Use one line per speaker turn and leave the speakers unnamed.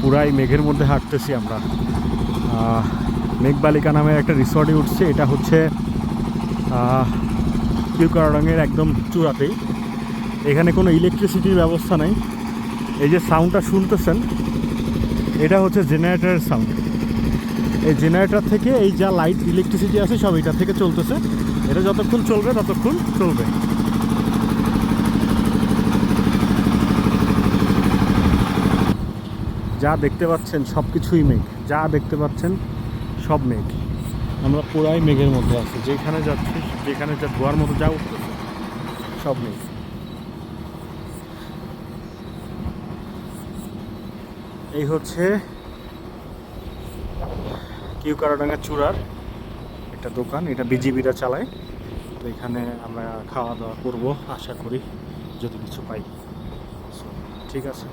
পুরাই মেঘের মধ্যে হাঁটতেছি আমরা। মেঘবালিকা নামে একটা রিসর্টে উঠছে, এটা হচ্ছে কিউকারাডাঙ্গের একদম চূড়াতেই। এখানে কোনো ইলেকট্রিসিটির ব্যবস্থা নেই। এই যে সাউন্ডটা শুনতেছেন, এটা হচ্ছে জেনারেটারের সাউন্ড এই জেনারেটার থেকে এই যা লাইট ইলেকট্রিসিটি আছে, সব এটা থেকে চলতেছে। এটা যতক্ষণ চলবে, ততক্ষণ চলবে। যা দেখতে পাচ্ছেন সব কিছুই মেঘ। যা দেখতে পাচ্ছেন সব মেঘ। আমরা পুরাই মেঘের মধ্যে আছি। যেখানে যাচ্ছি, যেখানে যা ধোয়ার মতো যা উঠতেছে, সব মেঘ। এই হচ্ছে কিউকারাডাঙ্গা চূড়ার একটা দোকান। এটা বিজিবিরা চালায়। তো এখানে আমরা খাওয়া দাওয়া করব, আশা করি যদি কিছু পাই ঠিক আছে।